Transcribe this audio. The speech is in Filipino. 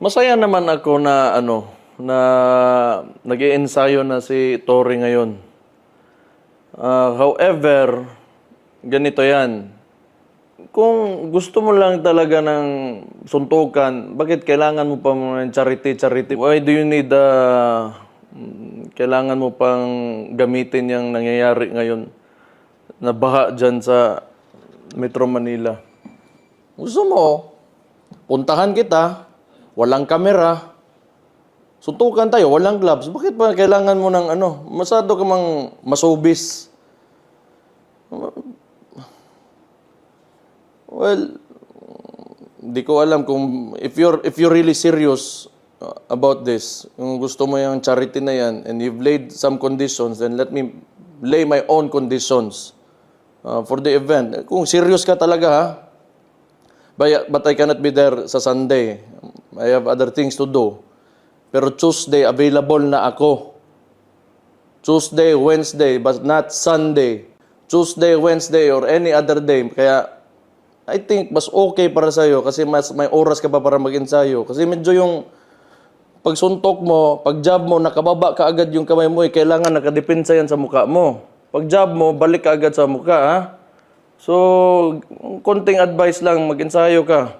Masaya naman ako na ano, na nag ensayo na si Tori ngayon. Ah, however, ganito yan. Kung gusto mo lang talaga ng suntukan, bakit kailangan mo pa ng charity, charity? Why do you need uh, kailangan mo pang gamitin yung nangyayari ngayon na baha dyan sa Metro Manila? Gusto mo, puntahan kita, walang kamera, suntukan tayo, walang gloves. Bakit pa kailangan mo ng ano? Masado ka mang masubis. Well, hindi ko alam kung if you're if you're really serious uh, about this, kung gusto mo yung charity na yan and you've laid some conditions, then let me lay my own conditions uh, for the event. Kung serious ka talaga ha, But, but I cannot be there sa Sunday. I have other things to do. Pero Tuesday, available na ako. Tuesday, Wednesday, but not Sunday. Tuesday, Wednesday, or any other day. Kaya, I think mas okay para sa'yo kasi mas may oras ka pa para mag-ensayo. Kasi medyo yung pagsuntok mo, pag job mo, nakababa ka agad yung kamay mo, eh, kailangan nakadepensa yan sa mukha mo. Pag job mo, balik ka agad sa mukha, ha? So, konting advice lang, mag-ensayo ka.